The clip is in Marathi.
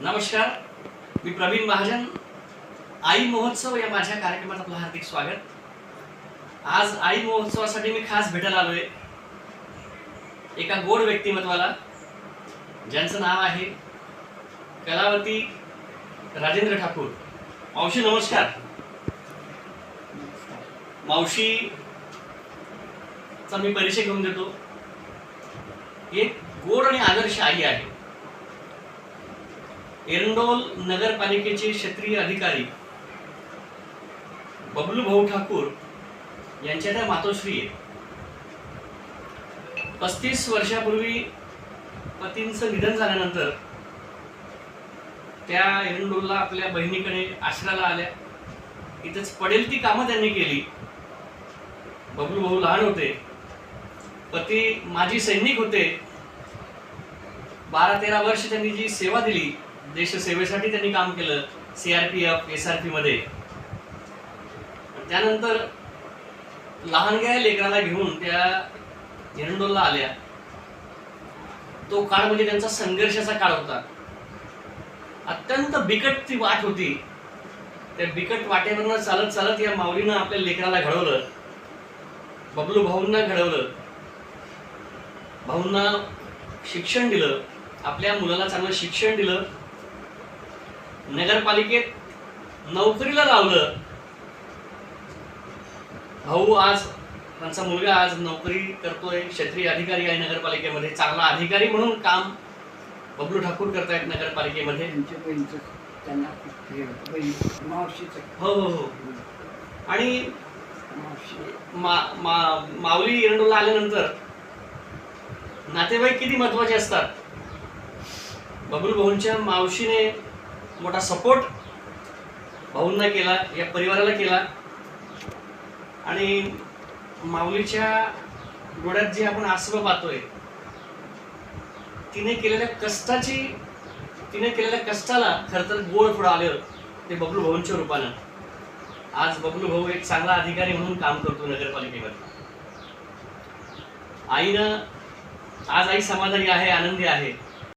नमस्कार मी प्रवीण महाजन. आई महोत्सव या माझ्या कार्यक्रमात आपलं हार्दिक स्वागत. आज आई महोत्सवासाठी मी खास भेटायला आलोय. एका गोड व्यक्तिमत्वाला ज्यांचं नाव आहे कलावती राजेंद्र ठाकूर. मावशी नमस्कार. मावशीचा मी परिचय घेऊन देतो. एक गोड आणि आदर्श आई आहे. एरंडोल नगरपालिकेचे क्षेत्रीय अधिकारी बबलू भाऊ ठाकूर यांच्या त्या मातोश्री आहेत पस्तीस वर्षापूर्वी पतींचं निधन झाल्यानंतर त्या एरंडोलला आपल्या बहिणीकडे आश्रयाला आल्या. इथंच पडेल ती कामं त्यांनी केली. बबलू भाऊ लहान होते. पती माजी सैनिक होते. बारा तेरा वर्ष त्यांनी जी सेवा दिली देशसेवेसाठी त्यांनी काम केलं सीआरपीएफ एस आर पी मध्ये. त्यानंतर लहानग्या लेकराला घेऊन त्या हिरंडोलला आल्या. तो काळ म्हणजे त्यांचा संघर्षाचा काळ होता. अत्यंत बिकट ती वाट होती. त्या बिकट वाटेवरनं चालत चालत या माऊलीनं आपल्या लेकराला घडवलं. बबलू भाऊंना घडवलं. भाऊंना शिक्षण दिलं. आपल्या मुलाला चांगलं शिक्षण दिलं. नगरपालिकेत नोकरीला लावलं. भाऊ आज त्यांचा मुलगा आज नोकरी करतोय क्षेत्रीय अधिकारी आहे नगरपालिकेमध्ये चांगला अधिकारी म्हणून काम बबलू ठाकूर करतायत नगरपालिकेमध्ये. हे हो हो. आणि मावशी मा मा माऊली एरंडोला आल्यानंतर नातेवाईक किती महत्त्वाचे असतात? बबलू भाऊंच्या मावशीने मोठा सपोर्ट भाऊंना केला या परिवाराला केला. आणि माऊलीच्या डोळ्यात जे आपण आसवं पाहतोय तिने केलेल्या कष्टाची तिने केलेल्या कष्टाला खरं तर गोड पुढं आलं ते बबलू भाऊंच्या रूपानं. आज बबलू भाऊ एक चांगला अधिकारी म्हणून काम करतो नगरपालिकेमध्ये. आईनं आज आई समाधानी आहे आनंदी आहे.